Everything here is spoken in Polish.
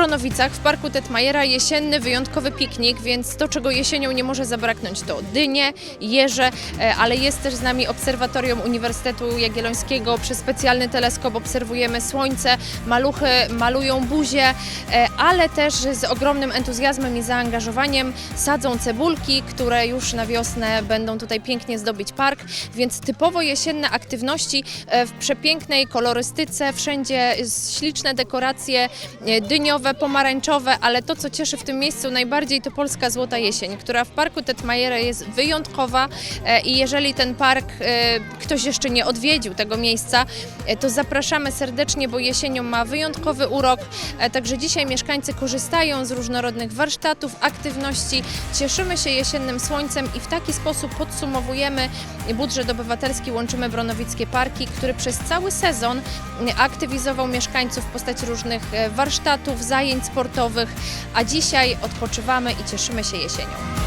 Bronowicach w Parku Tetmajera jesienny, wyjątkowy piknik, więc to, czego jesienią nie może zabraknąć, to dynie, jeże, e, ale jest też z nami Obserwatorium Uniwersytetu Jagiellońskiego. Przez specjalny teleskop obserwujemy słońce, maluchy malują buzie, e, ale też z ogromnym entuzjazmem i zaangażowaniem sadzą cebulki, które już na wiosnę będą tutaj pięknie zdobić park, więc typowo jesienne aktywności e, w przepięknej kolorystyce, wszędzie śliczne dekoracje e, dyniowe, pomarańczowe, ale to, co cieszy w tym miejscu najbardziej, to polska złota jesień, która w parku Tetmajera jest wyjątkowa e, i jeżeli ten park e, ktoś jeszcze nie odwiedził tego miejsca, e, to zapraszamy serdecznie, bo jesienią ma wyjątkowy urok. Także dzisiaj mieszkańcy korzystają z różnorodnych warsztatów, aktywności, cieszymy się jesiennym słońcem i w taki sposób podsumowujemy budżet obywatelski Łączymy Bronowickie Parki, który przez cały sezon aktywizował mieszkańców w postaci różnych warsztatów, zajęć sportowych, a dzisiaj odpoczywamy i cieszymy się jesienią.